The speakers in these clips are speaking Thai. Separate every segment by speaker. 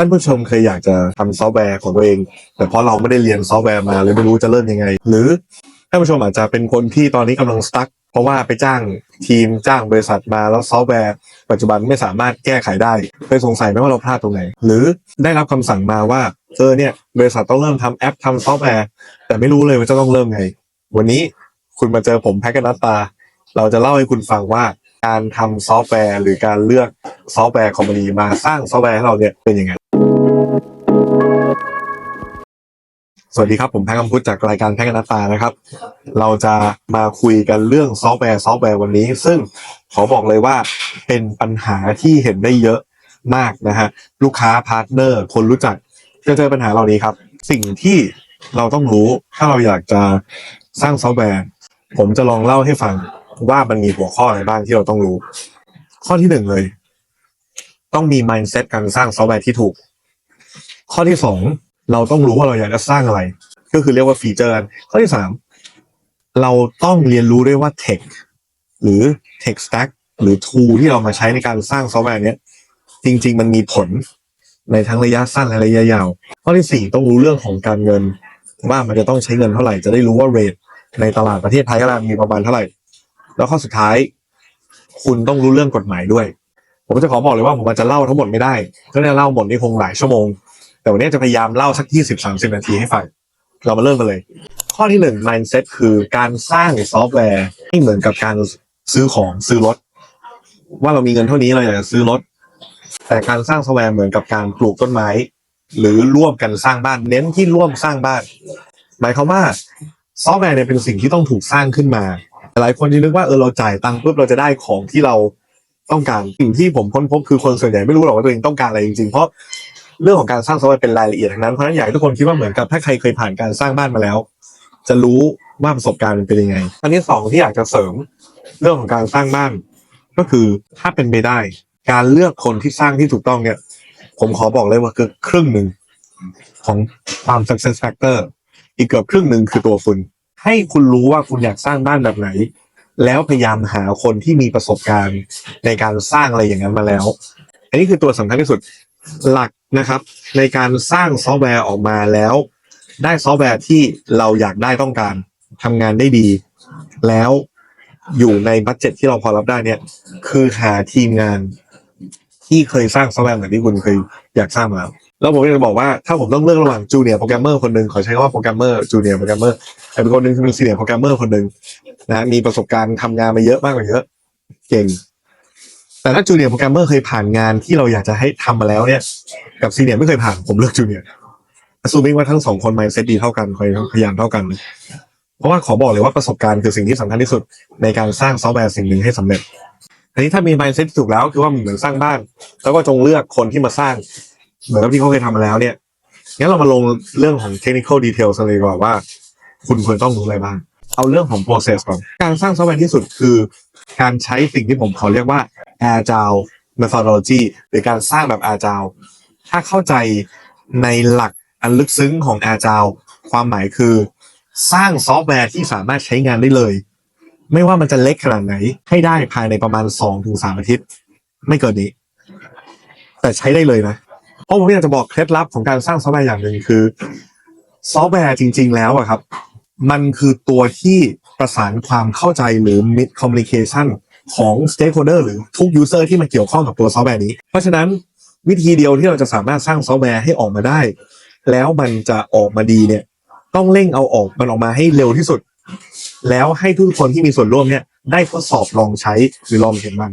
Speaker 1: ท่านผู้ชมเคยอยากจะทำซอฟต์แวร์ของตัวเอง แต่เพราะเราไม่ได้เรียนซอฟต์แวร์มาเลยไม่รู้จะเริ่มยังไง หรือท่านผู้ชมอาจจะเป็นคนที่ตอนนี้กำลังสตั๊กเพราะว่าไปจ้างทีมจ้างบริษัทมาแล้วซอฟต์แวร์ ปัจจุบันไม่สามารถแก้ไขได้เคยสงสัยไหมว่าเราพลาดตรงไหน หรือได้รับคำสั่งมาว่าเออเนี่ยบริษัทต้องเริ่มทำแอปทำซอฟต์แวร์ แต่ไม่รู้เลยว่าจะต้องเริ่มไง วันนี้คุณมาเจอผมแพ็กกันนัตตา เราจะเล่าให้คุณฟังว่าการทำซอฟต์แวร์ หรือการเลือกซอฟต์แวร์คอมพานีมาสร้างซอฟต์แวร์ให้เราเนี่ยเป็นยังไง สวัสดีครับ ผมแพ็กคำพุทธจากรายการแพ็กกันนัตตานะครับ เราจะมาคุยกันเรื่องซอฟต์แวร์ซอฟต์แวร์วันนี้ ซึ่งขอบอกเลยว่าเป็นปัญหาที่เห็นได้เยอะมากนะฮะลูกค้าพาร์ทเนอร์ คนรู้จักจะเจอปัญหาเหล่านี้ครับ สิ่งที่เราต้องรู้ถ้าเราอยากจะสร้างซอฟต์แวร์ ผมจะลองเล่าให้ฟังว่ามันมีหัวข้ออะไรบ้างที่เราต้องรู้ ข้อที่หนึ่งเลย ต้องมี mindset การสร้างซอฟต์แวร์ที่ถูก ข้อที่สองเราต้องรู้ว่าเราอยากจะสร้างอะไร ก็คือเรียกว่าฟีเจอร์ ข้อที่สามเราต้องเรียนรู้ด้วยว่า tech หรือ tech stack หรือ tool ที่เรามาใช้ในการสร้างซอฟต์แวร์เนี้ย จริง ๆ มันมีผลในทั้งระยะสั้นและระยะยาว ข้อที่สี่ต้องรู้เรื่องของการเงิน ว่ามันจะต้องใช้เงินเท่าไหร่จะได้รู้ว่าเรทในตลาดประเทศไทยก็มีประมาณเท่าไหร่ แล้วข้อสุดท้าย คุณต้องรู้เรื่องกฎหมายด้วย ผมจะขอบอกเลยว่าผมอาจจะเล่าทั้งหมดไม่ได้ถ้าจะเล่าหมดนี่คงหลายชั่วโมง แต่วันนี้จะพยายามเล่าสักยี่สิบสามสิบนาทีให้ฟัง เรามาเริ่มกันเลย ข้อที่หนึ่ง mindset คือการสร้างซอฟต์แวร์ให้เหมือนกับการซื้อของซื้อรถ ว่าเรามีเงินเท่านี้เราอยากจะซื้อรถ แต่การสร้างซอฟต์แวร์เหมือนกับการปลูกต้นไม้ หรือร่วมกันสร้างบ้าน เน้นที่ร่วมสร้างบ้าน หมายความว่าซอฟต์แวร์เนี่ยเป็นสิ่งที่ต้องถูกสร้างขึ้นมา หลายคนที่นึกว่าเออเราจ่ายตังค์ปุ๊บเราจะได้ของที่เราต้องการสิ่งที่ผมค้นพบคือคนส่วนใหญ่ไม่รู้หรอกว่าตัวเองต้องการอะไรจริงๆ เพราะ เรื่องของการสร้างซอฟต์แวร์เป็นรายละเอียดทั้งนั้นเพราะฉะนั้นอยากให้ทุกคนคิดว่าเหมือนกับถ้าใครเคยผ่านการสร้างบ้านมาแล้ว จะรู้ว่าประสบการณ์มันเป็นยังไง อันที่สองที่อยากจะเสริมเรื่องของการสร้างบ้าน ก็คือถ้าเป็นไปได้ การเลือกคนที่สร้างที่ถูกต้องเนี่ย ผมขอบอกเลยว่าคือครึ่งหนึ่งของความ success factor อีกเกือบครึ่งหนึ่งคือตัวคุณ ให้คุณรู้ว่าคุณอยากสร้างบ้านแบบไหน แล้วพยายามหาคนที่มีประสบการณ์ในการสร้างอะไรอย่างนั้นมาแล้ว อันนี้คือตัวสำคัญที่สุด หลัก นะครับ ในการสร้างซอฟต์แวร์ออกมาแล้ว ได้ซอฟต์แวร์ที่เราอยากได้ต้องการทำงานได้ดี แล้วอยู่ในบัตเจ็ตที่เราพอรับได้เนี่ย คือหาทีมงานที่เคยสร้างซอฟต์แวร์แบบที่คุณเคยอยากสร้างมาแล้วแล้วผมก็จะบอกว่าถ้าผมต้องเลือกระหว่างจูเนียร์โปรแกรมเมอร์คนหนึ่งขอใช้คำว่าโปรแกรมเมอร์จูเนียร์โปรแกรมเมอร์แต่เป็นคนหนึ่งเป็นซีเนียร์โปรแกรมเมอร์คนหนึ่งนะมีประสบการณ์ทำงานมาเยอะมากกว่าเยอะ เก่ง แต่ถ้าจูเนียร์โปรแกรมเมอร์เคยผ่านงานที่เราอยากจะให้ทำมาแล้วเนี่ย กับซีเนียร์ไม่เคยผ่านผมเลือกจูเนียร์ซูมิงว่าทั้งสองคนมายเซ็ตดีเท่ากันคอยพยายามเท่ากัน เพราะว่าขอบอกเลยว่าประสบการณ์คือสิ่งที่สำคัญที่สุดในการสร้างซอฟต์แวร์สิ่งหนึ่งให้สำเร็จอันนี้ถ้ามี mindset ที่ถูกแล้วคือว่าเหมือนสร้างบ้าน แล้วก็จงเลือกคนที่มาสร้าง เหมือนกับที่เขาเคยทำมาแล้วเนี่ยงั้นเรามาลงเรื่องของ technical details เลยกว่าว่า คุณควรต้องรู้อะไรบ้าง เอาเรื่องของ process ก่อน การสร้างซอฟต์แวร์ที่สุดคือ การใช้สิ่งที่ผมขอเรียกว่า agile methodology หรือการสร้างแบบ agile ถ้าเข้าใจในหลักอันลึกซึ้งของ agile ความหมายคือ สร้างซอฟต์แวร์ที่สามารถใช้งานได้เลย ไม่ว่ามันจะเล็กขนาดไหน ให้ได้ภายในประมาณสองถึงสามอาทิตย์ ไม่เกินนี้ แต่ใช้ได้เลยนะ เพราะผมอยากจะบอกเคล็ดลับของการสร้างซอฟต์แวร์อย่างหนึ่งคือ ซอฟต์แวร์จริง ๆ แล้วอะครับ มันคือตัวที่ประสานความเข้าใจหรือ mid communication ของ stakeholder หรือทุก user ที่มาเกี่ยวข้องกับตัวซอฟต์แวร์นี้ เพราะฉะนั้น วิธีเดียวที่เราจะสามารถสร้างซอฟต์แวร์ให้ออกมาได้ แล้วมันจะออกมาดีเนี่ย ต้องเร่งเอาออกมันออกมาให้เร็วที่สุด แล้วให้ทุกคนที่มีส่วนร่วมเนี่ย ได้ทดสอบลองใช้หรือลองเห็นมัน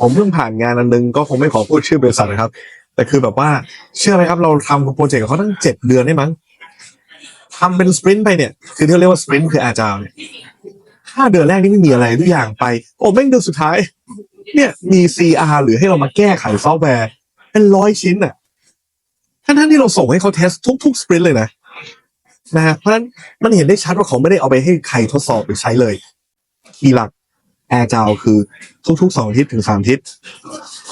Speaker 1: ผมเพิ่งผ่านงานอันนึงก็คงไม่ขอพูดชื่อบริษัทนะครับ แต่คือแบบว่าเชื่อไหมครับ เราทำโปรเจกต์กับเขาตั้งเจ็ดเดือนได้มั้งทำเป็นสปรินต์ไปเนี่ยคือที่เรียกว่าสปรินต์คืออาจารเนี่ยห้าเดือนแรกนี่ไม่มีอะไรทุกอย่างไป โอ้แม่งเดือนสุดท้าย เนี่ยมี CR หรือให้เรามาแก้ไขซอฟต์แวร์ เป็นร้อยชิ้นอะทั้งๆที่เราส่งให้เขาเทสทุกๆสปรินต์เลยนะนะฮะเพราะฉะนั้นมันเห็นได้ชัดว่าเขาไม่ได้เอาไปให้ใครทดสอบหรือใช้เลยทีหลักแอร์จาวคือทุกๆสองอาทิตย์ถึงสามอาทิตย์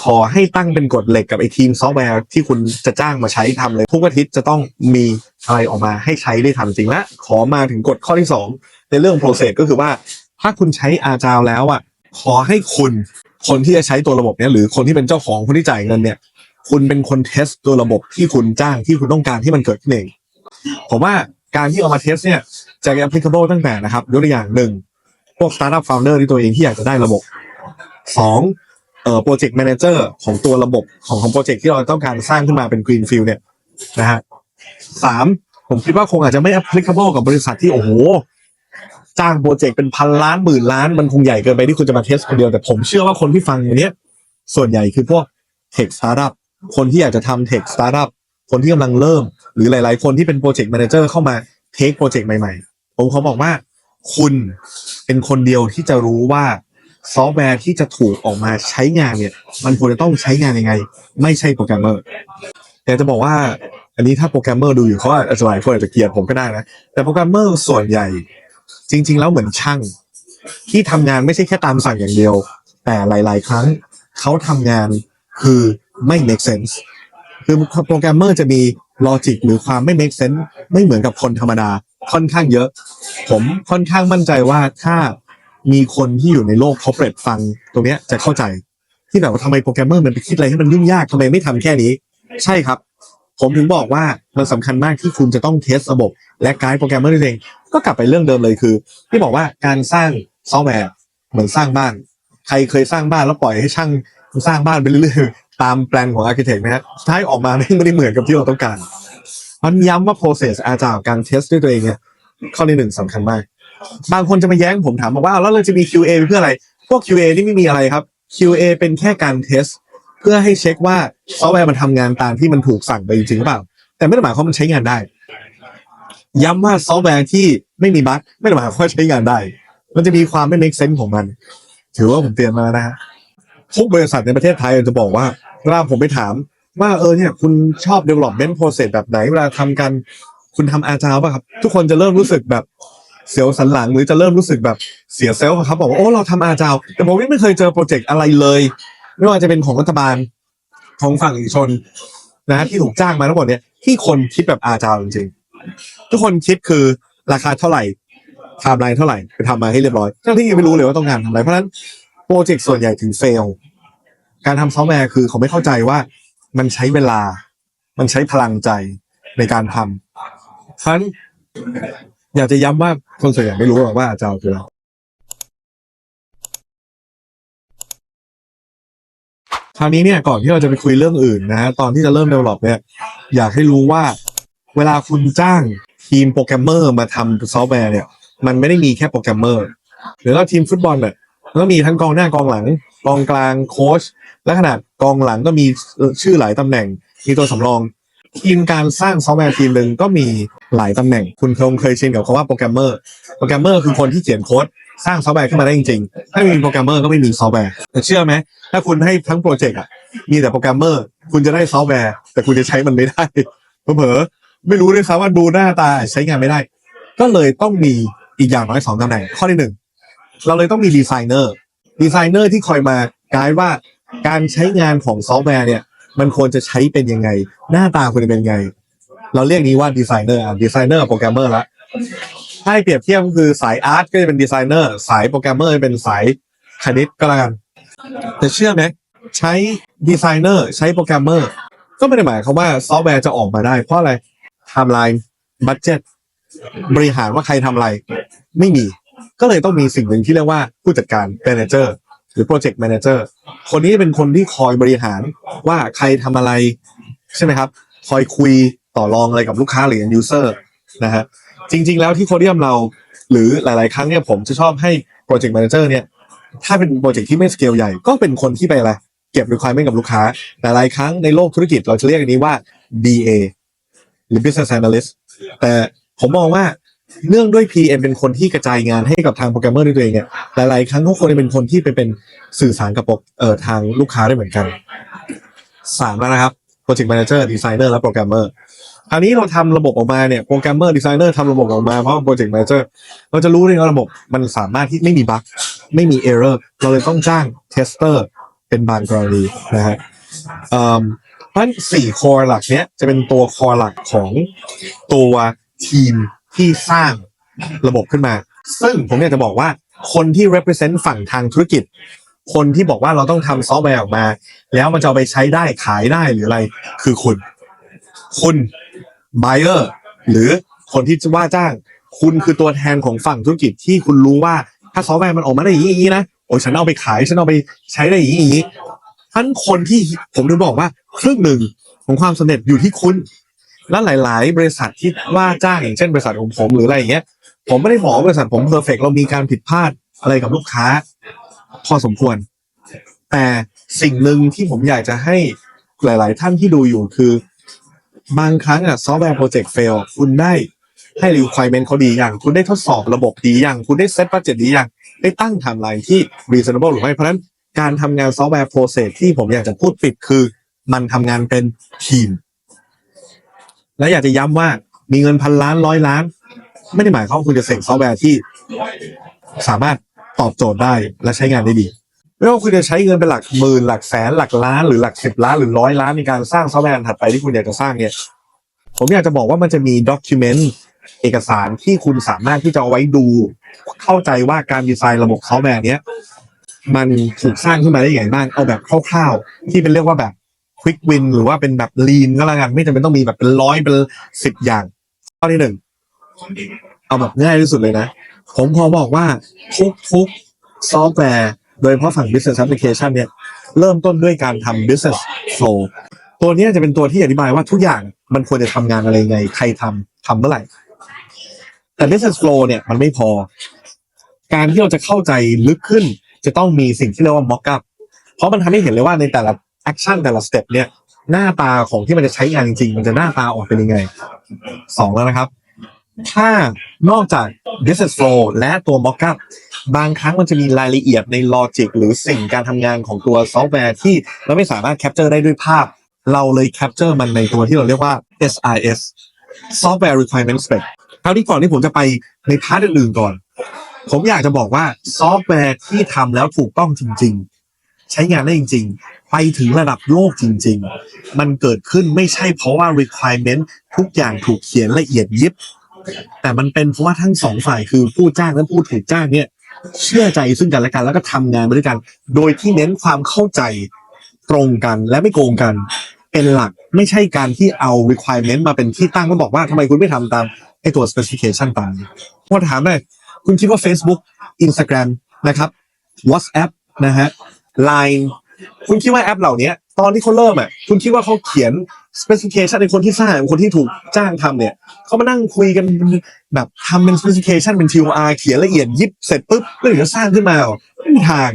Speaker 1: ขอให้ตั้งเป็นกฎเหล็กกับไอทีมซอฟต์แวร์ที่คุณจะจ้างมาใช้ทำเลย ทุกอาทิตย์จะต้องมีอะไรออกมาให้ใช้ได้ทำจริงและขอมาถึงกฎข้อที่สองในเรื่อง process ก็คือว่า ถ้าคุณใช้อาจาวแล้วอะขอให้คุณคนที่จะใช้ตัวระบบเนี้ยหรือคนที่เป็นเจ้าของคนที่จ่ายเงินเนี่ย คุณเป็นคนเทสตัวระบบที่คุณจ้างที่คุณต้องการที่มันเกิดขึ้นเอง ผมว่าการที่เอามาเทสเนี่ยจะ applicable ตั้งแต่นะครับยกตัวอย่างหนึ่งพวก startup founder ที่ตัวเองที่อยากจะได้ระบบสองเอ่อ project manager ของตัวระบบของของโปรเจกต์ที่เราต้องการสร้างขึ้นมาเป็น greenfield เนี่ยนะฮะสามผมคิดว่าคงอาจจะไม่ applicable กับบริษัทที่โอ้โหจ้างโปรเจกต์เป็นพันล้านหมื่นล้านมันคงใหญ่เกินไปที่คุณจะมาเทสคนเดียวแต่ผมเชื่อว่าคนที่ฟังอย่างเนี้ยส่วนใหญ่คือพวก tech startup ค คนที่อยากจะทำ tech startup คนที่กำลังเริ่ม หรือหลาย ๆ คนที่เป็นโปรเจกต์ manager เข้ามาเทคโปรเจกต์ใหม่ ๆ ผมเขาบอกว่า คุณเป็นคนเดียวที่จะรู้ว่าซอฟต์แวร์ที่จะถูกออกมาใช้งานเนี่ย มันควรจะต้องใช้งานยังไง ไม่ใช่โปรแกรมเมอร์แต่จะบอกว่าอันนี้ถ้าโปรแกรมเมอร์ดูอยู่เขาอาจจะหลายคนอาจจะเกลียดผมก็ได้นะ แต่โปรแกรมเมอร์ส่วนใหญ่ จริง ๆ แล้วเหมือนช่าง ที่ทำงานไม่ใช่แค่ตามสั่งอย่างเดียว แต่หลาย ๆ ครั้งเขาทำงานคือ ไม่ make sense คือโปรแกรมเมอร์จะมีลอจิกหรือความไม่ make sense ไม่เหมือนกับคนธรรมดาค่อนข้างเยอะ ผมค่อนข้างมั่นใจว่าถ้ามีคนที่อยู่ในโลก corporate ฟังตรงเนี้ยจะเข้าใจ ที่แบบว่าทำไมโปรแกรมเมอร์มันไปคิดอะไรให้มันยุ่งยากทำไมไม่ทำแค่นี้ ใช่ครับ ผมถึงบอกว่ามันสำคัญมากที่คุณจะต้องเทสระบบ และไกด์โปรแกรมเมอร์ด้วยตัวเองก็กลับไปเรื่องเดิมเลยคือ ที่บอกว่าการสร้างซอฟต์แวร์เหมือนสร้างบ้าน ใครเคยสร้างบ้านแล้วปล่อยให้ช่าง สร้างบ้านไปเรื่อยๆตามแปลนของอาร์เคเต็กไหมฮะท้ายออกมาไม่ได้เหมือนกับที่เราต้องการมันย้ำว่า process อาจารย์การเทสด้วยตัวเองเนี่ยข้อที่หนึ่งสำคัญมาก บางคนจะมาแย้งผมถามบอกว่าแล้วเราจะมี QA เพื่ออะไร พวก QA นี่ไม่มีอะไรครับ QA เป็นแค่การเทสเพื่อให้เช็คว่าซอฟต์แวร์มันทำงานตามที่มันถูกสั่งไปจริงหรือเปล่า แต่ไม่ได้หมายความว่ามันใช้งานได้ ย้ำว่าซอฟต์แวร์ที่ไม่มีบั๊กไม่ได้หมายความว่าใช้งานได้ มันจะมีความไม่ make sense ของมัน ถือว่าผมเตือนมาแล้วนะฮะ ทุกบริษัทในประเทศไทยจะบอกว่าเวลาผมไปถาม ว่าเออเนี่ยคุณชอบ development process แบบไหนเวลาทำกัน คุณทำอาจารย์ป่ะครับ ทุกคนจะเริ่มรู้สึกแบบเสียวสันหลังหรือจะเริ่มรู้สึกแบบเสียเซลล์อะครับ บอกว่าโอ้เราทำอาจารย์แต่ผมไม่เคยเจอโปรเจกต์อะไรเลย ไม่ว่าจะเป็นของรัฐบาลของฝั่งเอกชนนะฮะที่ถูกจ้างมาทั้งหมดเนี่ยที่คนคิดแบบอาจารย์จริงๆทุกคนคิดคือราคาเท่าไหร่ไทม์ไลน์เท่าไหร่ไปทำมาให้เรียบร้อยทั้งที่ยังไม่รู้เลยว่าต้องการทำอะไรเพราะฉะนั้น โปรเจกต์ส่วนใหญ่ถึงเฟล การทำซอฟต์แวร์คือเขาไม่เข้าใจว่ามันใช้เวลา มันใช้พลังใจในการทำฉันอยากจะย้ำว่าคนส่วนใหญ่ไม่รู้หรอกว่าอาจารย์คืออะไรคราวนี้เนี่ยก่อนที่เราจะไปคุยเรื่องอื่นนะฮะตอนที่จะเริ่ม develop เนี่ยอยากให้รู้ว่าเวลาคุณจ้างทีมโปรแกรมเมอร์มาทำซอฟต์แวร์เนี่ย มันไม่ได้มีแค่โปรแกรมเมอร์หรือว่าทีมฟุตบอลเนี่ย ก็มีทั้งกองหน้ากองหลัง กองกลางโค้ชและขนาดกองหลังก็มีชื่อหลายตำแหน่ง มีตัวสำรอง ทีมการสร้างซอฟต์แวร์ทีมหนึ่งก็มีหลายตำแหน่ง คุณคงเคยชินกับคำว่าโปรแกรมเมอร์โปรแกรมเมอร์คือคนที่เขียนโค้ดสร้างซอฟต์แวร์ขึ้นมาได้จริงๆ ถ้าไม่มีโปรแกรมเมอร์ก็ไม่มีซอฟต์แวร์แต่เชื่อไหม ถ้าคุณให้ทั้งโปรเจกต์อะ มีแต่โปรแกรมเมอร์ คุณจะได้ซอฟต์แวร์ แต่คุณจะใช้มันไม่ได้ เผลอไม่รู้ด้วยซ้ำว่าดูหน้าตาใช้งานไม่ได้ ก็เลยต้องมีอีกอย่างน้อยสองตำแหน่ง ข้อที่หนึ่ง เราเลยต้องมีดีไซเนอร์ดีไซเนอร์ที่คอยมาไกด์ว่าการใช้งานของซอฟต์แวร์เนี่ย มันควรจะใช้เป็นยังไง หน้าตาควรจะเป็นยังไง เราเรียกนี้ว่าดีไซเนอร์อะดีไซเนอร์โปรแกรมเมอร์ละถ้าให้เปรียบเทียบก็คือสายอาร์ตก็จะเป็นดีไซเนอร์สายโปรแกรมเมอร์เป็นสายคณิตก็แล้วกัน แต่เชื่อไหมใช้ดีไซเนอร์ใช้โปรแกรมเมอร์ก็ไม่ได้หมายความว่าซอฟต์แวร์จะออกมาได้ เพราะอะไรไทม์ไลน์บัตเจ็ตบริหารว่าใครทำอะไร ไม่มี ก็เลยต้องมีสิ่งหนึ่งที่เรียกว่าผู้จัดการ manager หรือ project manager คนนี้เป็นคนที่คอยบริหารว่าใครทำอะไรใช่ไหมครับ คอยคุยต่อรองอะไรกับลูกค้าหรือ user นะฮะจริง ๆ แล้วที่โคเดียมเราหรือหลาย ๆ ครั้งเนี่ยผมจะชอบให้ project manager เนี่ยถ้าเป็นโปรเจกต์ที่ไม่สเกลใหญ่ก็เป็นคนที่ไปอะไรเก็บ requirement กับลูกค้า แต่หลายครั้งในโลกธุรกิจเราจะเรียกอันนี้ว่า BA หรือ business analyst แต่ผมมองว่า เนื่องด้วย PM เป็นคนที่กระจายงานให้กับทางโปรแกรมเมอร์ด้วยตัวเองเนี่ยหลายๆครั้งเขาควรจะเป็นคนที่ไปเป็นสื่อสารกับเอ่อทางลูกค้าได้เหมือนกันสามแล้วนะครับ project manager designer และโปรแกรมเมอร์คราวนี้เราทำระบบออกมาเนี่ยโปรแกรมเมอร์ดีไซเนอร์ทำระบบออกมาเพราะโปรเจกต์แมเนเจอร์เราจะรู้เลยว่าระบบมันสามารถที่ไม่มีบั๊กไม่มีเอ r ร์เราเลยต้องจ้างเทสเตอร์เป็นบางกรณีนะฮะเอ่อเพราะฉะนั้นสี่คอหลักเนี้ยจะเป็นตัวคอหลักของตัวทีม ที่สร้างระบบขึ้นมา ซึ่งผมอยากจะบอกว่าคนที่ represent ฝั่งทางธุรกิจ คนที่บอกว่าเราต้องทำซอฟต์แวร์ออกมา แล้วมันจะไปใช้ได้ขายได้หรืออะไร คือคุณ คุณ buyer หรือคนที่ว่าจ้าง คุณคือตัวแทนของฝั่งธุรกิจที่คุณรู้ว่าถ้าซอฟต์แวร์มันออกมาได้อย่างนี้นะโอ้ยฉันเอาไปขายฉันเอาไปใช้ได้อย่างนี้อย่างนี้ท่านคนที่ผมถึงบอกว่าครึ่งหนึ่งของความสำเร็จอยู่ที่คุณ และหลาย ๆ บริษัทที่ว่าจ้างอย่างเช่นบริษัทของผมหรืออะไรอย่างเงี้ยผมไม่ได้บอกบริษัทผมเพอร์เฟกเรามีการผิดพลาดอะไรกับลูกค้า พอสมควร แต่สิ่งหนึ่งที่ผมอยากจะให้หลาย ๆ ท่านที่ดูอยู่คือบางครั้งอะซอฟต์แวร์โปรเจกต์เฟลคุณได้ให้ requirement เขาดีอย่าง คุณได้ทดสอบระบบดีอย่าง คุณได้เซตบัตเจ็ตดีอย่าง ได้ตั้งไทม์ไลน์ที่ reasonable หรือไม่เพราะฉะนั้นการทำงานซอฟต์แวร์โปรเซสที่ผมอยากจะพูดปิดคือ มันทำงานเป็นทีม และอยากจะย้ำว่ามีเงินพันล้านร้อยล้าน ไม่ได้หมายความว่าคุณจะเสกซอฟต์แวร์ที่สามารถตอบโจทย์ได้และใช้งานได้ดี ไม่ว่าคุณจะใช้เงินเป็นหลักหมื่นหลักแสนหลักล้านหรือหลักสิบล้านหรือร้อยล้านในการสร้างซอฟต์แวร์อันถัดไปที่คุณอยากจะสร้างเนี่ย ผมอยากจะบอกว่ามันจะมีด็อกิเมนต์เอกสารที่คุณสามารถที่จะเอาไว้ดู เข้าใจว่าการดีไซน์ระบบซอฟต์แวร์เนี้ยมันถูกสร้างขึ้นมาได้อย่างไรบ้างเอาแบบคร่าวๆ ที่เป็นเรียกว่าแบบ quick win หรือว่าเป็นแบบ lean ก็แล้วกัน ไม่จำเป็นต้องมีแบบเป็นร้อยเป็นสิบอย่าง ข้อที่หนึ่งเอาแบบง่ายที่สุดเลยนะ ผมขอบอกว่าทุกทุกซอฟต์แวร์โดยเฉพาะฝั่ง business application เนี่ย เริ่มต้นด้วยการทำ business flow ตัวนี้จะเป็นตัวที่อธิบายว่าทุกอย่างมันควรจะทำงานอะไรไง ใครทำทำเมื่อไหร่ แต่ business flow เนี่ยมันไม่พอ การที่เราจะเข้าใจลึกขึ้น จะต้องมีสิ่งที่เรียกว่า mock up เพราะมันทำให้เห็นเลยว่าในแต่ละ action แต่ละ step เนี่ยหน้าตาของที่มันจะใช้งานจริงๆมันจะหน้าตาออกเป็นยังไงสองแล้วนะครับ ถ้านอกจาก business flow และตัว mockup บางครั้งมันจะมีรายละเอียดใน logic หรือสิ่งการทำงานของตัวซอฟต์แวร์ที่เราไม่สามารถ capture ได้ด้วยภาพ เราเลย capture มันในตัวที่เราเรียกว่า SRS Software Requirement Spec คราวนี้ก่อนที่ผมจะไปในพาร์ทอื่นๆก่อน ผมอยากจะบอกว่าซอฟต์แวร์ที่ทำแล้วถูกต้องจริง ๆ ใช้งานได้จริง ๆ ไปถึงระดับโลกจริง ๆ มันเกิดขึ้นไม่ใช่เพราะว่า requirement ทุกอย่างถูกเขียนละเอียดยิบ แต่มันเป็นเพราะว่าทั้งสองฝ่ายคือผู้จ้างและผู้ถูกจ้างเนี่ย เชื่อใจซึ่งกันและกันแล้วก็ทำงานไปด้วยกัน โดยที่เน้นความเข้าใจตรงกันและไม่โกงกัน เป็นหลักไม่ใช่การที่เอา requirement มาเป็นที่ตั้งก็บอกว่าทำไมคุณไม่ทำตามไอ้ตัว specification ตามพอถามเลยคุณคิดว่า Facebook Instagram นะครับ WhatsApp นะฮะ Line คุณคิดว่าแอปเหล่านี้ตอนที่เขาเริ่มอะคุณคิดว่าเขาเขียน specification ในคนที่สร้างคนที่ถูกจ้างทำเนี่ยเขามานั่งคุยกันแบบทำเป็น specification เป็น TOR เขียนละเอียดยิบเสร็จปุ๊บแล้วถึงจะสร้างขึ้นมาไม่มีทาง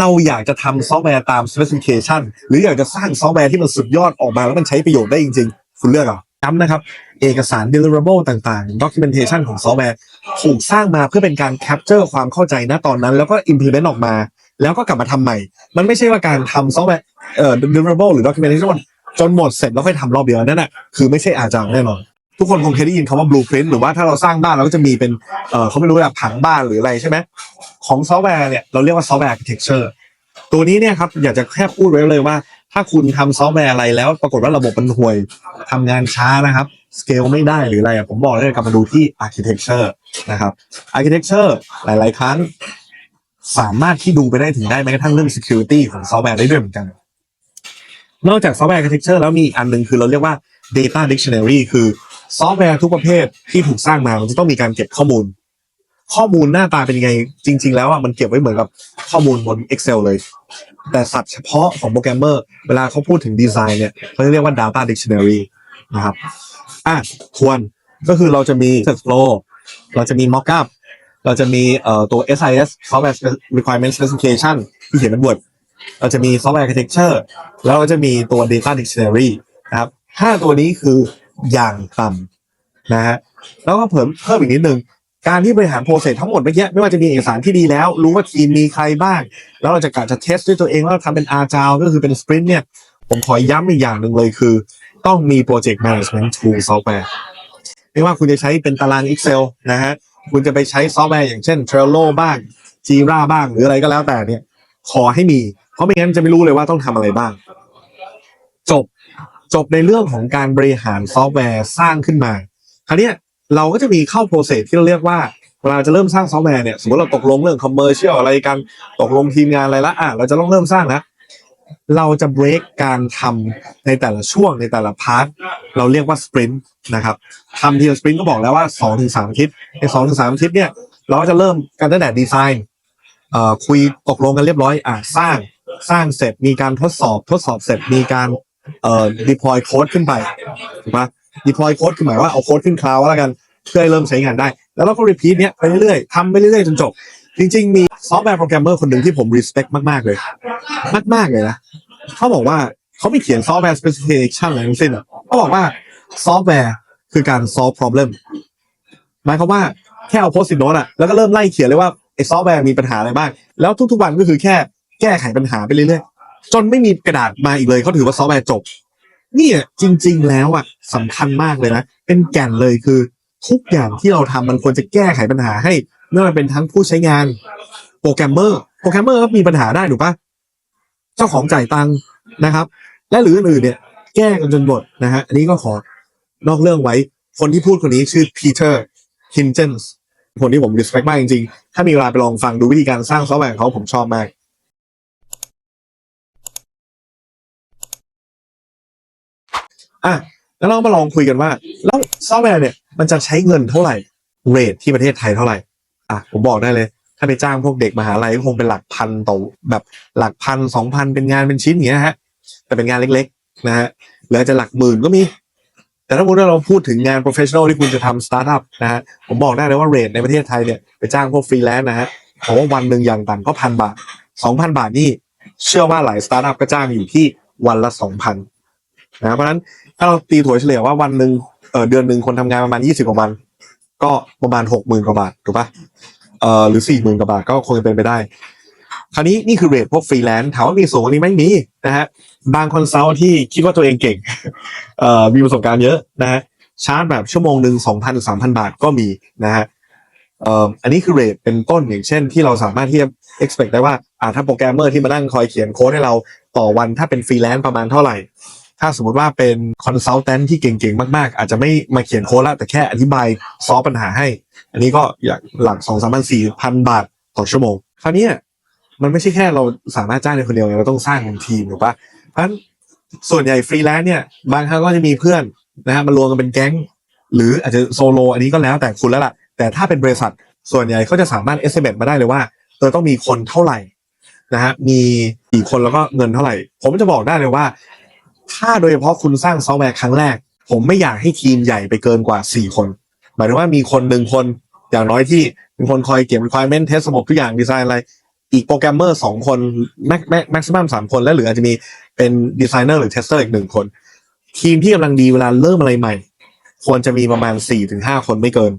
Speaker 1: เราอยากจะทำซอฟต์แวร์ตาม specification หรืออยากจะสร้างซอฟต์แวร์ที่มันสุดยอดออกมาแล้วมันใช้ประโยชน์ได้จริง ๆ คุณเลือกเอาย้ำนะครับ เอกสาร deliverable ต่างๆ documentation ของซอฟต์แวร์ถูกสร้างมาเพื่อเป็นการ capture ความเข้าใจณตอนนั้น แล้วก็ implement ออกมา แล้วก็กลับมาทำใหม่ มันไม่ใช่ว่าการทำซอฟต์แวร์เอ่อ deliverable หรือ documentation จนหมดเสร็จแล้วค่อยทำรอบเดียวนั่นแหะคือไม่ใช่อาจารย์แน่นอนทุกคนคงเคยได้ยินคำว่า blueprint หรือว่าถ้าเราสร้างบ้านเราก็จะมีเป็นเอ่อเขาไม่รู้แบบผังบ้านหรืออะไรใช่ไหมของซอฟต์แวร์เนี่ยเราเรียกว่าซอฟต์แวร์ architecture ตัวนี้เนี่ยครับอยากจะแค่พูดไว้เลยว่า ถ้าคุณทำซอฟต์แวร์อะไรแล้ว ปรากฏว่าระบบมันห่วยทำงานช้านะครับสเกลไม่ได้หรืออะไรผมบอกเลยกลับมาดูที่ architecture นะครับ architecture หลาย ๆ ครั้ง สามารถที่ดูไปได้ถึงได้แม้กระทั่งเรื่อง security ของซอฟต์แวร์ได้ด้วยเหมือนกัน นอกจากซอฟต์แวร์ architecture แล้วมีอีกอันหนึ่งคือเราเรียกว่า data dictionary คือซอฟต์แวร์ทุกประเภทที่ถูกสร้างมามันจะต้องมีการเก็บข้อมูล ข้อมูลหน้าตาเป็นยังไง จริง ๆ แล้วอะมันเก็บไว้เหมือนกับข้อมูลบน Excel เลย แต่สัตว์เฉพาะของโปรแกรมเมอร์เวลาเขาพูดถึงดีไซน์เนี่ยเขาจะเรียกว่า data dictionary นะครับอะทวนก็คือเราจะมี set flow เราจะมี mockup เราจะมีเอ่อตัว SIS software requirement specification ที่เขียนเป็น Word เราจะมี software architecture แล้วเราจะมีตัว data dictionary นะครับห้าตัวนี้คืออย่างต่ำนะฮะแล้วก็เพิ่มเพิ่มอีกนิดนึงการที่บริหารโปรเซสทั้งหมดเมื่อกี้ไม่ว่าจะมีเอกสารที่ดีแล้ว รู้ว่าทีมมีใครบ้าง แล้วเราจะกะจะเทสด้วยตัวเองแล้วทำเป็นอาจาวก็คือเป็นสปรินต์เนี่ย ผมขอย้ำอีกอย่างหนึ่งเลยคือ ต้องมี Project Management Tool Software ไม่ว่าคุณจะใช้เป็นตาราง Excel นะฮะ คุณจะไปใช้ซอฟต์แวร์อย่างเช่น Trello บ้าง Jira บ้างหรืออะไรก็แล้วแต่เนี่ย ขอให้มี เพราะไม่งั้นจะไม่รู้เลยว่าต้องทำอะไรบ้าง จบจบในเรื่องของการบริหารซอฟต์แวร์สร้างขึ้นมา คราวนี้เราก็จะมีเข้าโปรเซสที่เราเรียกว่าเวลาจะเริ่มสร้างซอฟต์แวร์เนี่ยสมมติเราตกลงเรื่องคอมเมอร์เชียลอะไรกันตกลงทีมงานอะไรละอะเราจะต้องเริ่มสร้างแล้ว เราจะเบรกการทำในแต่ละช่วงในแต่ละพาร์ทเราเรียกว่าสปรินต์นะครับทำทีละสปรินต์ก็บอกแล้วว่า2อถึงสอาทิตย์ใน2อถึงสอาทิตย์เนี่ยเราก็จะเริ่มกันตั้งแต่ดีไซน์เอ่อคุยตกลงกันเรียบร้อยอะสร้างสร้างเสร็จมีการทดสอบทดสอบเสร็จมีการเอ่อ deploy โค้ดขึ้นไปถูกปะ deploy โค้ดคือหมายว่าเอาโค้ดขึ้นคลาวแล้วกันเพื่อให้เริ่มใช้งานได้ แล้วเราก็ repeat เนี้ยไปเรื่อยๆทำไปเรื่อยๆจนจบ จริงๆ มีซอฟต์แวร์โปรแกรมเมอร์คนหนึ่งที่ผม respect มาก ๆ เลย มาก ๆ เลยนะเขาบอกว่าเขาไม่เขียนซอฟต์แวร์ specification อะไรทั้งสิ้นอะเขาบอกว่าซอฟต์แวร์คือการ solve problem หมายความว่าแค่เอา post it note อะแล้วก็เริ่มไล่เขียนเลยว่าไอ้ซอฟต์แวร์มีปัญหาอะไรบ้าง แล้วทุกๆวันก็คือแค่แก้ไขปัญหาไปเรื่อยๆ จนไม่มีกระดาษมาอีกเลยเขาถือว่าซอฟต์แวร์จบนี่จริง ๆ แล้วอะสำคัญมากเลยนะ เป็นแก่นเลยคือ ทุกอย่างที่เราทำมันควรจะแก้ไขปัญหาให้ ไม่ว่าเป็นทั้งผู้ใช้งานโปรแกรมเมอร์โปรแกรมเมอร์ก็มีปัญหาได้ถูกปะเจ้าของจ่ายตังค์นะครับ และหรืออื่นๆเนี่ย แก้กันจนหมดนะฮะอันนี้ก็ขอนอกเรื่องไว้ คนที่พูดคนนี้ชื่อพีเตอร์ฮินเจนส์คนที่ผม respect มากจริงๆ ถ้ามีเวลาไปลองฟังดูวิธีการสร้างซอฟต์แวร์ของเขาผมชอบมากอะแล้วเรามาลองคุยกันว่า แล้วซอฟต์แวร์เนี่ย มันจะใช้เงินเท่าไหร่ เรทที่ประเทศไทยเท่าไหร่ อะผมบอกได้เลย ถ้าไปจ้างพวกเด็กมหาลัยก็คงเป็นหลักพันต่อแบบหลักพันสองพันเป็นงานเป็นชิ้นอย่างเงี้ยฮะ แต่เป็นงานเล็ก ๆ นะฮะหรืออาจจะหลักหมื่นก็มี แต่ถ้าพูดว่าเราพูดถึงงาน professional ที่คุณจะทำสตาร์ทอัพนะฮะผมบอกได้เลยว่าเรทในประเทศไทยเนี่ยไปจ้างพวกฟรีแลนซ์นะฮะผมว่าวันหนึ่งอย่างต่ำก็พันบาทสองพันบาทนี่เชื่อว่าหลายสตาร์ทอัพก็จ้างอยู่ที่วันละสองพันนะเพราะฉะนั้นถ้าเราตีถั่วเฉลี่ยว่าวันหนึ่งเออเดือนหนึ่งคนทำงานประมาณยี่สิบกว่าวัน ก็ประมาณหกหมื่นกว่าบาทถูกปะเอ่อหรือสี่หมื่นกว่าบาทก็คงจะเป็นไปได้ คราวนี้นี่คือเรทพวกฟรีแลนซ์ถามว่ามีสูงกว่านี้ไหม่มีนะฮะบางคอนซัลท์ที่คิดว่าตัวเองเก่งเอ่อมีประสบการณ์เยอะนะฮะชาร์จแบบชั่วโมงหนึ่งสองพันสามพันบาทก็มีนะฮะเอ่ออันนี้คือเรทเป็นต้นอย่างเช่น ที่เราสามารถที่จะ expect ได้ว่าอ่าถ้าโปรแกรมเมอร์ที่มานั่งคอยเขียนโค้ดให้เราต่อวันถ้าเป็นฟรีแลนซ์ประมาณเท่าไหร่ ถ้าสมมติว่าเป็นคอนซัลแทนที่เก่งๆ มากๆ อาจจะไม่มาเขียนโค้ดละแต่แค่อธิบายซอฟปัญหาให้ อันนี้ก็อย่างหลักสองสามพันสี่พันบาทต่อชั่วโมง คราวนี้มันไม่ใช่แค่เราสามารถจ้างในคนเดียวไงเราต้องสร้างทีมถูกปะเพราะฉะนั้นส่วนใหญ่ฟรีแลนซ์เนี่ยบางครั้งก็จะมีเพื่อนนะฮะมารวมกันเป็นแก๊ง หรืออาจจะโซโลอันนี้ก็แล้วแต่คุณแล้วล่ะ แต่ถ้าเป็นบริษัทส่วนใหญ่เขาจะสามารถ estimate มาได้เลยว่าเออต้องมีคนเท่าไหร่นะฮะมีกี่คนแล้วก็เงินเท่าไหร่ ผมจะบอกได้เลยว่า ถ้าโดยเฉพาะคุณสร้างซอฟต์แวร์ครั้งแรก ผมไม่อยากให้ทีมใหญ่ไปเกินกว่า 4 คน หมายถึงว่ามีคนหนึ่งคนอย่างน้อยที่เป็นคนคอยเก็บ requirement test ระบบทุกอย่างดีไซน์อะไร อีกโปรแกรมเมอร์สองคนแม็กแม็กแม็กซิมัมสามคนและเหลืออาจจะมีเป็นดีไซเนอร์หรือเทสเตอร์อีกหนึ่งคน ทีมที่กำลังดีเวลาเริ่มอะไรใหม่ ควรจะมีประมาณ4ี่ถึงห้าคนไม่เกิน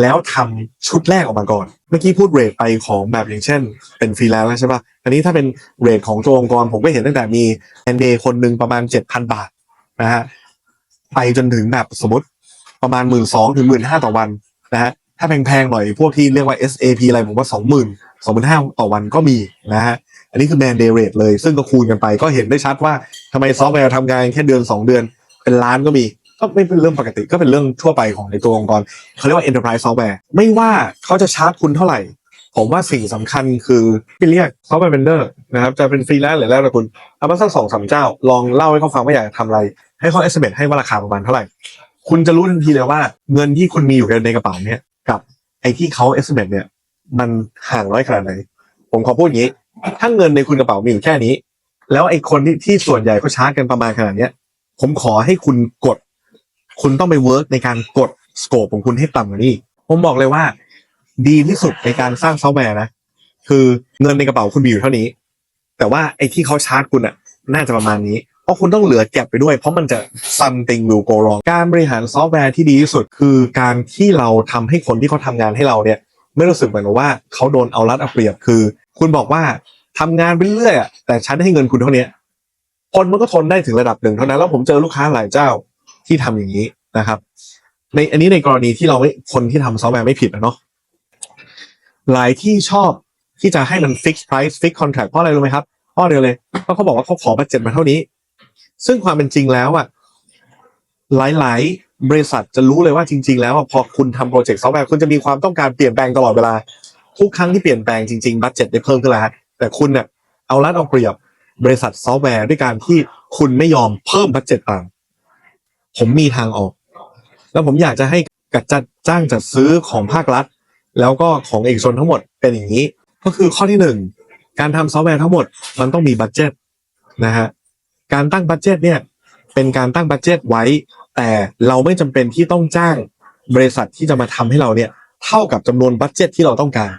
Speaker 1: แล้วทำชุดแรกออกมาก่อน เมื่อกี้พูดเรทไปของแบบอย่างเช่น เป็นฟรีแลนซ์แล้วใช่ปะอันนี้ถ้าเป็นเรทของตัวองค์กรผมก็เห็นตั้งแต่มีแอนเดย์คนหนึ่งประมาณ7,000บาทนะฮะไปจนถึงแบบสมมติประมาณหมื่นสองถึงหมื่นห้าต่อวันนะฮะถ้าแพงๆหน่อยพวกที่เรียกว่า SAP อะไรผมว่าสองหมื่นสองหมื่นห้าต่อวันก็มีนะฮะอันนี้คือแมนเดย์เรทเลย ซึ่งก็คูณกันไปก็เห็นได้ชัดว่าทำไมซอฟต์แวร์ทำงานแค่เดือนสองเดือน เป็นล้านก็มี ก็ไม่เป็นเรื่องปกติก็เป็นเรื่องทั่วไปของในตัวองค์กรเขาเรียกว่า enterprise software ไม่ว่าเขาจะชาร์จคุณเท่าไหร่ ผมว่าสิ่งสำคัญคือที่เรียก software vendor นะครับจะเป็นฟรีแลนซ์หรือแล้วแต่คุณเอามาสักสองสามเจ้า ลองเล่าให้เขาฟังว่าอยากทำอะไร ให้เขา estimate ให้ว่าราคาประมาณเท่าไหร่ คุณจะรู้ทันทีเลยว่าเงินที่คุณมีอยู่ในกระเป๋าเนี่ยกับไอ้ที่เขา estimate เนี่ยมันห่างน้อยขนาดไหน ผมขอพูดอย่างนี้ ถ้าเงินในคุณกระเป๋ามีอยู่แค่นี้ แล้วไอ้คนที่ที่ส่วนใหญ่เขาชาร์จกันประมาณขนาดเนี้ย ผมขอให้คุณกด คุณต้องไปเวิร์กในการกดสโคปของคุณให้ต่ำกว่านี้ผมบอกเลยว่า ดีที่สุดในการสร้างซอฟต์แวร์นะ คือเงินในกระเป๋าคุณมีอยู่เท่านี้ แต่ว่าไอ้ที่เขาชาร์จคุณอะน่าจะประมาณนี้ เพราะคุณต้องเหลือเก็บไปด้วย เพราะมันจะ something will go wrong การบริหารซอฟต์แวร์ที่ดีที่สุดคือการที่เราทำให้คนที่เขาทำงานให้เราเนี่ย ไม่รู้สึกเหมือนว่าเขาโดนเอารัดเอาเปรียบคือ คุณบอกว่าทำงานไปเรื่อยอะแต่ฉันให้เงินคุณเท่านี้คนมันก็ทนได้ถึงระดับหนึ่งเท่านั้นแล้วผมเจอลูกค้าหลายเจ้า ที่ทำอย่างนี้นะครับ ในอันนี้ในกรณีที่เราไม่คนที่ทำซอฟต์แวร์ไม่ผิดนะเนาะหลายที่ชอบที่จะให้มัน fix price fix contract เพราะอะไรรู้ไหมครับเพราะเดียวเลยเพราะเขาบอกว่าเขาขอบัตเจ็ตมาเท่านี้ ซึ่งความเป็นจริงแล้วอะหลายบริษัทจะรู้เลยว่าจริง ๆ แล้วพอคุณทำโปรเจกต์ซอฟต์แวร์คุณจะมีความต้องการเปลี่ยนแปลงตลอดเวลา ทุกครั้งที่เปลี่ยนแปลงจริง ๆ บัตเจ็ตได้เพิ่มขึ้นแล้วแต่คุณเนี่ยเอารัดเอาเปรียบ บริษัทซอฟต์แวร์ด้วยการที่คุณไม่ยอมเพิ่มบัตเจ็ตตาม ผมมีทางออก แล้วผมอยากจะให้กัดจัดจ้างจัดซื้อของภาครัฐ แล้วก็ของเอกชนทั้งหมดเป็นอย่างนี้ ก็คือข้อที่หนึ่งการทำซอฟต์แวร์ทั้งหมดมันต้องมีบัตเจตนะฮะการตั้งบัตเจตเนี่ยเป็นการตั้งบัตเจตไว้ แต่เราไม่จำเป็นที่ต้องจ้างบริษัทที่จะมาทำให้เราเนี่ยเท่ากับจำนวนบัตเจตที่เราต้องการ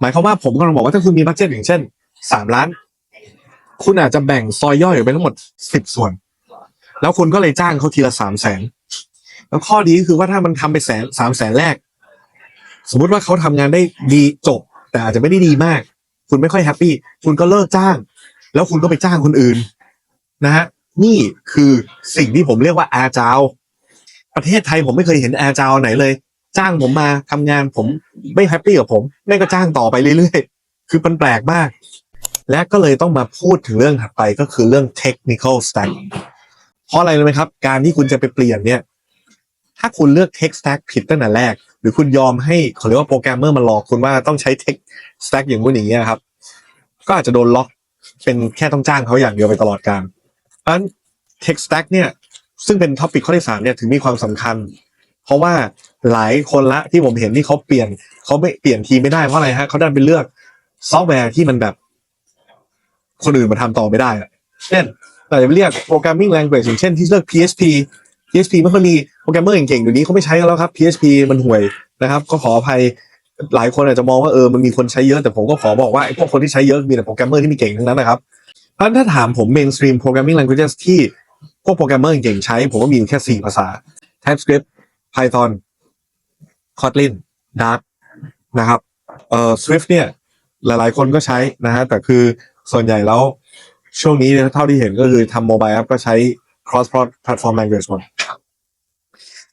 Speaker 1: หมายความว่าผมกำลังบอกว่าถ้าคุณมีบัตเจตอย่างเช่นสามล้าน คุณอาจจะแบ่งซอยย่อยออกเป็นทั้งหมดสิบส่วน แล้วคุณก็เลยจ้างเขาทีละสามแสนแล้วข้อดีก็คือว่าถ้ามันทำไปแสนสามแสนแรก สมมุติว่าเขาทำงานได้ดีจบ แต่อาจจะไม่ได้ดีมาก คุณไม่ค่อยแฮปปี้คุณก็เลิกจ้าง แล้วคุณก็ไปจ้างคนอื่นนะฮะนี่คือสิ่งที่ผมเรียกว่าอาจาวประเทศไทยผมไม่เคยเห็นอาจาวไหนเลย จ้างผมมาทำงานผมไม่แฮปปี้กับผมแม่ก็จ้างต่อไปเรื่อยๆ คือมันแปลกมาก และก็เลยต้องมาพูดถึงเรื่องถัดไปก็คือเรื่อง technical stack เพราะอะไรรู้ไหมครับ การที่คุณจะไปเปลี่ยนเนี่ย ถ้าคุณเลือก tech stack ผิดตั้งแต่แรก หรือคุณยอมให้เขาเรียกว่าโปรแกรมเมอร์มาหลอกคุณว่าต้องใช้ tech stack อย่างนู้นอย่างเงี้ครับ ก็อาจจะโดนล็อกเป็นแค่ต้องจ้างเขาอย่างเดียวไปตลอดการเพราะฉะนั้น tech stack เนี่ยซึ่งเป็นท็อปิกข้อที่สามเนี่ยถึงมีความสำคัญ เพราะว่าหลายคนละที่ผมเห็นที่เขาเปลี่ยนเขาไม่เปลี่ยนทีไม่ได้เพราะอะไรฮะเขาดันไปเลือกซอฟต์แวร์ที่มันแบบ คนอื่นมาทำต่อไม่ได้เช่น แต่จะเรียก programming language อย่างเช่นที่เลือก PHP PHP ไม่ค่อยมีโปรแกรมเมอร์เก่งๆเดี๋ยวนี้เขาไม่ใช้กันแล้วครับ PHP มันห่วยนะครับก็ขออภัยหลายคนอาจจะมองว่าเออมันมีคนใช้เยอะแต่ผมก็ขอบอกว่าไอ้พวกคนที่ใช้เยอะมีแต่โปรแกรมเมอร์ที่มีเก่งทั้งนั้นนะครับเพราะถ้าถามผม mainstream programming languages ที่พวกโปรแกรมเมอร์เก่งๆใช้ ผมก็มีแค่สี่ภาษา TypeScript Python Kotlin Dart นะครับเอ่อ Swift เนี่ยหลายๆคนก็ใช้นะฮะแต่คือส่วนใหญ่แล้ว ช่วงนี้เท่าที่เห็นก็คือทำโมบายแอปก็ใช้ cross platform language หมด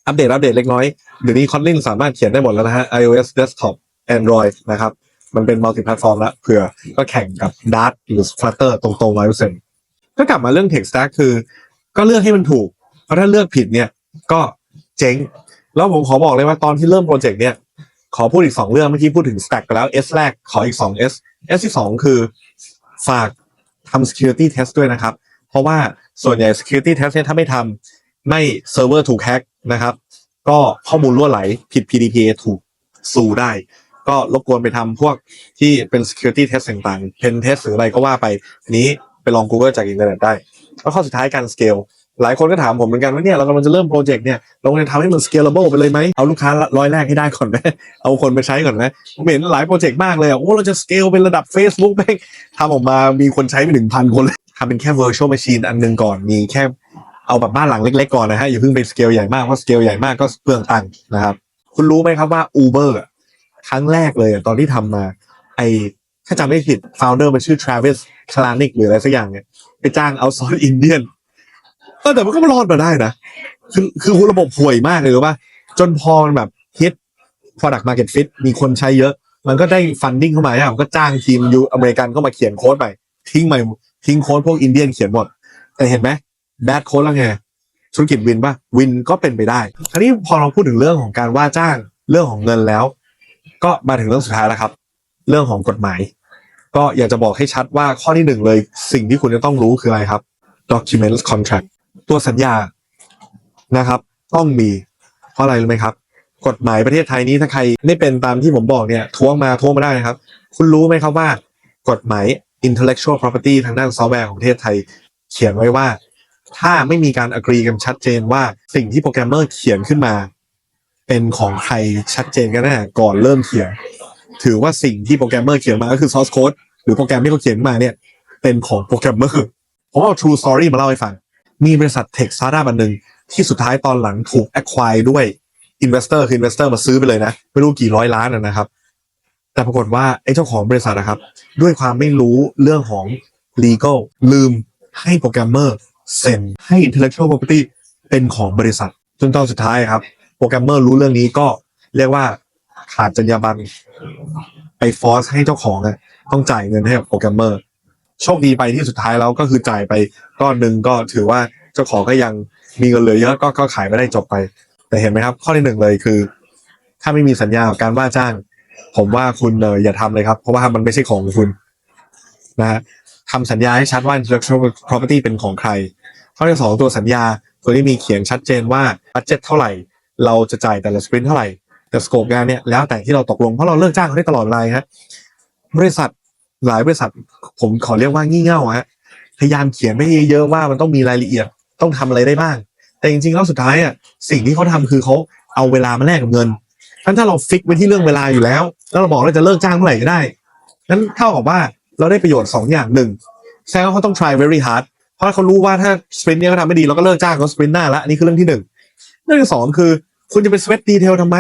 Speaker 1: อัปเดตอัปเดตเล็กน้อย เดี๋ยวนี้ Kotlin สามารถเขียนได้หมดแล้วนะฮะ iOS desktop Android นะครับ มันเป็น multi platform แล้วเผื่อก็แข่งกับ Dart หรือ Flutter ตรงๆร้อยเปอร์เซ็นต์ก็กลับมาเรื่อง tech stack คือ ก็เลือกให้มันถูก เพราะถ้าเลือกผิดเนี่ยก็เจ๊ง แล้วผมขอบอกเลยว่าตอนที่เริ่มโปรเจกต์เนี่ย ขอพูดอีกสองเรื่องเมื่อกี้พูดถึง stack ไปแล้ว S แรกขออีกสอง S S ที่สองคือฝาก ทำ security test ด้วยนะครับ เพราะว่าส่วนใหญ่ security test เนี่ยถ้าไม่ทำไม่ server ถูกแฮ็กนะครับ ก็ข้อมูลรั่วไหลผิด PDPA ถูกสู่ได้ ก็รบกวนไปทำพวกที่เป็น security test ต่างๆ pen test หรืออะไรก็ว่าไปนนี้ไปลอง Google จากอินเทอร์เน็ตได้ แล้วข้อสุดท้ายการ scale หลายคนก็ถามผมเหมือนกันว่าเนี่ยเรากำลังจะเริ่มโปรเจกต์เนี่ยเราจะทำให้มัน scalable ไปเลยไหมเอาลูกค้าร้อยแรกให้ได้ก่อนไหมเอาคนไปใช้ก่อนไหมผมเห็นหลายโปรเจกต์มากเลยอะโอ้เราจะ scale เป็นระดับ Facebook แม่งทำออกมามีคนใช้ไปหนึ่งพันคนเลยทำเป็นแค่ virtual machine อันหนึ่งก่อนมีแค่เอาแบบบ้านหลังเล็ก ๆ ก่อนนะฮะอย่าเพิ่งไป scale ใหญ่มากเพราะ scale ใหญ่มากก็เปลืองตังค์นะครับคุณรู้ไหมครับว่า Uber อะครั้งแรกเลยอะตอนที่ทำมาไอถ้าจำไม่ผิด founder มันชื่อ Travis Kalanick หรืออะไรสักอย่างเนี่ยไปจ้างเอาซอ r อินเดียน เออแต่มันก็รอดมาได้นะ คือคือระบบห่วยมากเลยรู้ป่ะจนพอมันแบบฮิต product market fit มีคนใช้เยอะ มันก็ได้ funding เข้ามาอะมันก็จ้างทีมยูอเมริกันเข้ามาเขียนโค้ดใหม่ ทิ้งใหม่ทิ้งโค้ดพวกอินเดียนเขียนหมดแต่เห็นไหมแบดโค้ดแล้วไงธุรกิจวินป่ะวินก็เป็นไปได้คราวนี้พอเราพูดถึงเรื่องของการว่าจ้างเรื่องของเงินแล้ว ก็มาถึงเรื่องสุดท้ายแล้วครับ เรื่องของกฎหมาย ก็อยากจะบอกให้ชัดว่าข้อที่หนึ่งเลย สิ่งที่คุณจะต้องรู้คืออะไรครับ documents contract ตัวสัญญานะครับ ต้องมี เพราะอะไรรู้ไหมครับ กฎหมายประเทศไทยนี้ถ้าใครไม่เป็นตามที่ผมบอกเนี่ยท้วงมาท้วงมาได้นะครับ คุณรู้ไหมครับว่า กฎหมาย intellectual property ทางด้านซอฟต์แวร์ของประเทศไทย เขียนไว้ว่า ถ้าไม่มีการอกรีกันชัดเจนว่าสิ่งที่โปรแกรมเมอร์เขียนขึ้นมา เป็นของใครชัดเจนกันแน่ก่อนเริ่มเขียน ถือว่าสิ่งที่โปรแกรมเมอร์เขียนมาก็คือ source code หรือโปรแกรมที่เขาเขียนขึ้นมาเนี่ย เป็นของโปรแกรมเมอร์ผมเอา true story มาเล่าให้ฟัง มีบริษัทเทคสตาร์ทอันหนึ่งที่สุดท้ายตอนหลังถูก acquire ด้วย investor คือ investor มาซื้อไปเลยนะ ไม่รู้กี่ร้อยล้านนะครับ แต่ปรากฏว่าไอ้เจ้าของบริษัทนะครับ ด้วยความไม่รู้เรื่องของ legal ลืมให้โปรแกรมเมอร์เซ็นให้ intellectual property เป็นของบริษัท จนตอนสุดท้ายครับ โปรแกรมเมอร์รู้เรื่องนี้ก็เรียกว่าขาดจรรยาบรรณไปฟอสให้เจ้าของอะต้องจ่ายเงินให้กับโปรแกรมเมอร์ โชคดีไปที่สุดท้ายแล้วก็คือจ่ายไปก้อนหนึ่งก็ถือว่าเจ้าของก็ยังมีเงินเหลือเยอะก็ก็ขายไม่ได้จบไป แต่เห็นไหมครับ ข้อที่หนึ่งเลยคือ ถ้าไม่มีสัญญาการว่าจ้าง ผมว่าคุณเอออย่าทำเลยครับ เพราะว่ามันไม่ใช่ของคุณนะฮะทำสัญญาให้ชัดว่า intellectual property เป็นของใคร ข้อที่สองตัวสัญญาตัวที่มีเขียนชัดเจนว่าบัตเจ็ตเท่าไหร่ เราจะจ่ายแต่ละสปรินต์เท่าไหร่แต่สโคปงานเนี่ยแล้วแต่ที่เราตกลงเพราะเราเลิกจ้างเขาได้ตลอดเวลาฮะบริษัท หลายบริษัทผมขอเรียกว่างี่เง่าฮะพยายามเขียนไม่เยอะว่ามันต้องมีรายละเอียดต้องทำอะไรได้บ้าง แต่จริงๆแล้วสุดท้ายอะสิ่งที่เขาทำคือเขาเอาเวลามาแลกกับเงินทั้นถ้าเราฟิกไว้ที่เรื่องเวลาอยู่แล้ว แล้วเราบอกเราจะเลิกจ้างเมื่อไหร่ก็ได้นั้นเท่ากับว่าเราได้ประโยชน์สองอย่างหนึ่งแสดงว่าเขาต้อง try very hard เพราะเขารู้ว่าถ้าสปรินต์เนี้ยเขาทำไม่ดีเราก็เลิกจ้างเขาสปรินต์หน้าละนนี้คือเรื่องที่หนึ่งเรื่องที่สองคือคุณจะไปสเวตดีเทลทำไม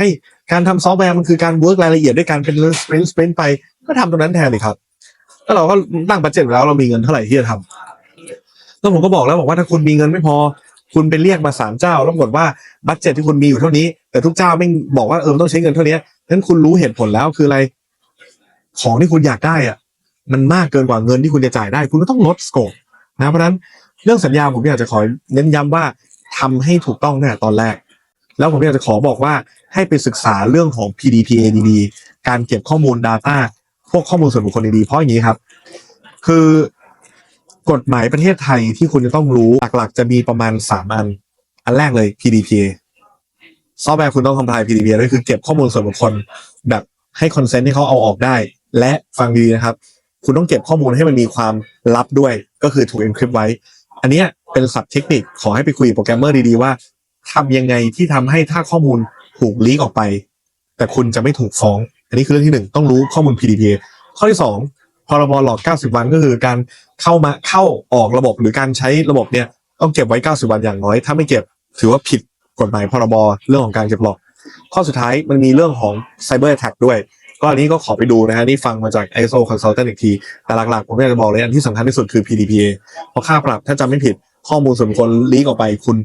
Speaker 1: การทำซอฟต์แวร์มันคือการเวิร์กรายละเอียดด้วยการเป็นสปรินต์สปรินต์ไปก็ทำตรงนั้นแทนเลยครับ แล้วเราก็ตั้งบัตเจ็ตแล้วเรามีเงินเท่าไหร่ที่จะทำแล้วผมก็บอกแล้วบอกว่าถ้าคุณมีเงินไม่พอ คุณไปเรียกมาสามเจ้าแล้วกฏว่าบัตเจ็ตที่คุณมีอยู่เท่านี้ แต่ทุกเจ้าไม่บอกว่าเออมต้องใช้เงินเท่านี้นั้นคุณรู้เหตุผลแล้วคืออะไร ของที่คุณอยากได้อะมันมากเกินกว่าเงินที่คุณจะจ่ายได้ คุณก็ต้องลดสโคปนะเพราะฉะนั้นเรื่องสัญญาผมอยากจะขอเน้นย้ำว่าทำให้ถูกต้องตั้งแต่ตอนแรก แล้วผมอยากจะขอบอกว่าให้ไปศึกษาเรื่องของ PDPA ดีๆ การเก็บข้อมูล Data พวกข้อมูลส่วนบุคคลดีๆเพราะอย่างนี้ครับ คือกฎหมายประเทศไทยที่คุณจะต้องรู้หลักๆ จะมีประมาณ3อัน อันแรกเลย PDPA ซอฟต์แวร์คุณต้องทำลาย PDPA ด้วยคือเก็บข้อมูลส่วนบุคคลแบบให้คอนเซนต์ที่เขาเอาออกได้ และฟังดีนะครับ คุณต้องเก็บข้อมูลให้มันมีความลับด้วย ก็คือถูก encrypt ไว้ อันนี้เป็นศัพท์เทคนิคขอให้ไปคุยกับโปรแกรมเมอร์ดีๆว่าทำยังไงที่ทำให้ถ้าข้อมูลถูกลีกออกไป แต่คุณจะไม่ถูกฟ้อง อันนี้คือเรื่องที่หนึ่งต้องรู้ข้อมูล PDPA ข้อที่สองพรบหลอก 90 วันก็คือการเข้ามาเข้าออกระบบหรือการใช้ระบบเนี่ยต้องเก็บไว้ 90 วันอย่างน้อย ถ้าไม่เก็บถือว่าผิดกฎหมายพรบเรื่องของการเก็บหลอก ข้อสุดท้ายมันมีเรื่องของ Cyber Attack ด้วย ก็อันนี้ก็ขอไปดูนะฮะนี่ฟังมาจาก ISO Consultant อีกที แต่หลักๆ ผมอยากจะบอกเลยอันที่สำคัญที่สุดคือ PDPA เพราะค่าปรับถ้าจำไม่ผิดข้อมูลส่วนบุคคลลีกออกไป คุณ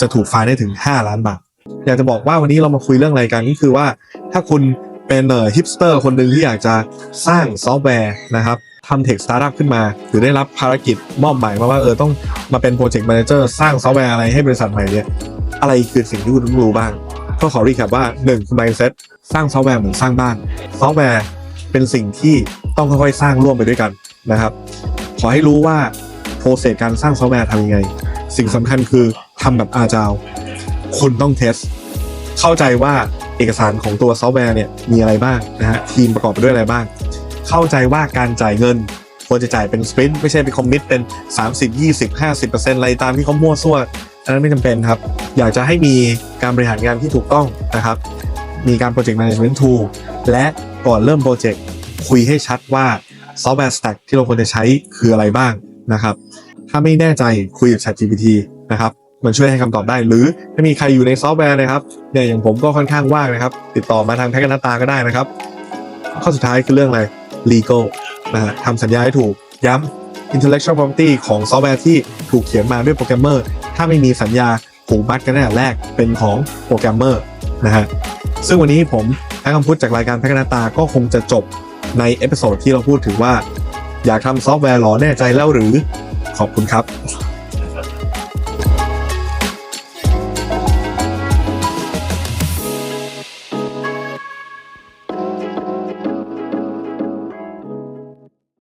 Speaker 1: จะถูกฟายได้ถึง 5 ล้านบาทอยากจะบอกว่าวันนี้เรามาคุยเรื่องอะไรกันก็คือว่าถ้าคุณ เป็นเอ่อฮิปสเตอร์คนหนึ่งที่อยากจะสร้างซอฟต์แวร์นะครับทำเทคสตาร์ทอัพขึ้นมา หรือได้รับภารกิจมอบหมายมาว่าเออต้องมาเป็นโปรเจกต์แมเนเจอร์สร้างซอฟต์แวร์อะไรให้บริษัทใหม่เนี่ยอะไรคือสิ่งที่คุณต้องรู้บ้าง ก็ขอรีแคปว่า1คือ mindset สร้างซอฟต์แวร์เหมือนสร้างบ้านซอฟต์แวร์เป็นสิ่งที่ต้องค่อยๆสร้างร่วมไปด้วยกันนะครับ ขอให้รู้ว่าโปรเซสการสร้างซอฟต์แวร์ทำยังไง สิ่งสำคัญคือทำแบบอาจาวคุณต้องเทสเข้าใจว่า เอกสารของตัวซอฟต์แวร์เนี่ยมีอะไรบ้างนะฮะทีมประกอบไปด้วยอะไรบ้าง เข้าใจว่าการจ่ายเงินควรจะจ่ายเป็นสปรินต์ไม่ใช่เป็นคอมมิตเป็น 30 20 50 อะไรตามที่เขามั่วซั่วอันนั้นไม่จำเป็นครับ อยากจะให้มีการบริหารงานที่ถูกต้องนะครับ มีการโปรเจกต์แมネจเมนต์ทูและก่อนเริ่มโปรเจกต์คุยให้ชัดว่าซอฟต์แวร์สแต็กที่เราควรจะใช้คืออะไรบ้างนะครับ ถ้าไม่แน่ใจคุยกับ ChatGPT นะครับ มันช่วยให้คำตอบได้ หรือถ้ามีใครอยู่ในซอฟต์แวร์นะครับเนี่ยอย่างผมก็ค่อนข้างว่างนะครับ ติดต่อมาทางแพ็กกันตาก็ได้นะครับ ข้อสุดท้ายคือเรื่องอะไร legal นะฮะทำสัญญาให้ถูกย้ำ intellectual property ของซอฟต์แวร์ที่ถูกเขียนมาด้วยโปรแกรมเมอร์ถ้าไม่มีสัญญาผูกมัดกันตั้งแต่แรกเป็นของโปรแกรมเมอร์นะฮะซึ่งวันนี้ผมให้คำพูดจากรายการแพ็กกันตาก็คงจะจบในเอพิโซดที่เราพูดถึงว่า อยากทำซอฟต์แวร์หรอแน่ใจแล้วหรือขอบคุณครับ